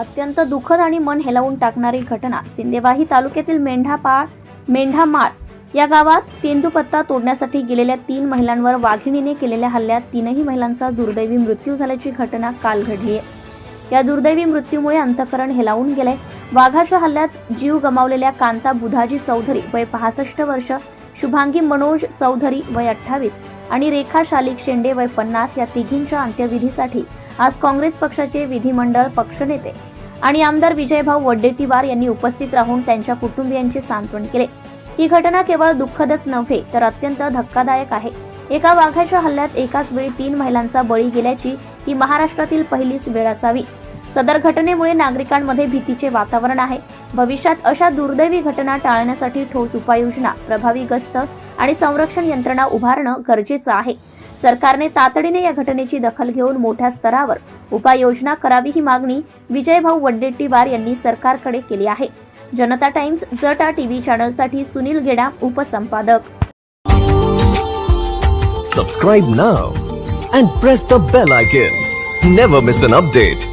अत्यंत दुःखद आणि मन हेलावून टाकणारी घटना. सिंदेवाही तालुक्यातील मेंढापाळ मेंढामाळ या गावात तेंदूपत्ता तोडण्यासाठी गेलेल्या तीन महिलांवर वाघिणीने केलेल्या हल्ल्यात तीनही महिलांचा दुर्दैवी मृत्यू झाल्याची घटना काल घडली आहे या दुर्दैवी मृत्यूमुळे अंतकरण हेलावून गेले वाघाच्या हल्ल्यात जीव गमावलेल्या कांता बुधाजी चौधरी वय पासष्ट वर्ष शुभांगी मनोज चौधरी वय अठ्ठावीस आणि रेखा शालिक शेंडे वय पन्नास या तिघींच्या अंत्यविधीसाठी आज काँग्रेस पक्षाचे विधिमंडळ पक्षनेते आणि आमदार विजयभाऊ वड्डेटीवार यांनी उपस्थित राहून त्यांच्या कुटुंबियांचे सांत्वन केले. ही घटना केवळ दुःखदच नव्हे तर अत्यंत धक्कादायक आहे. एका वाघाच्या हल्ल्यात एकाच वेळी तीन महिलांचा बळी गेल्याची ही महाराष्ट्रातील पहिलीच वेळ असावी. सदर घटनेमुळे नागरिकांमध्ये भीतीचे वातावरण आहे. भविष्यात अशा दुर्दैवी घटना टाळण्यासाठी ठोस उपाययोजना प्रभावी गस्त आणि संरक्षण यंत्रणा उभारणं गरजेचं आहे. सरकारने तातडीने या घटनेची दखल घेऊन मोठ्या स्तरावर उपाययोजना करावी ही मागणी विजयभाऊ वड्डेट्टीवार यांनी सरकारकडे केली आहे. जनता टाइम्स जटा टीव्ही चॅनलसाठी Sunil Geda उपसंपादक. Subscribe now and press the bell icon never miss an update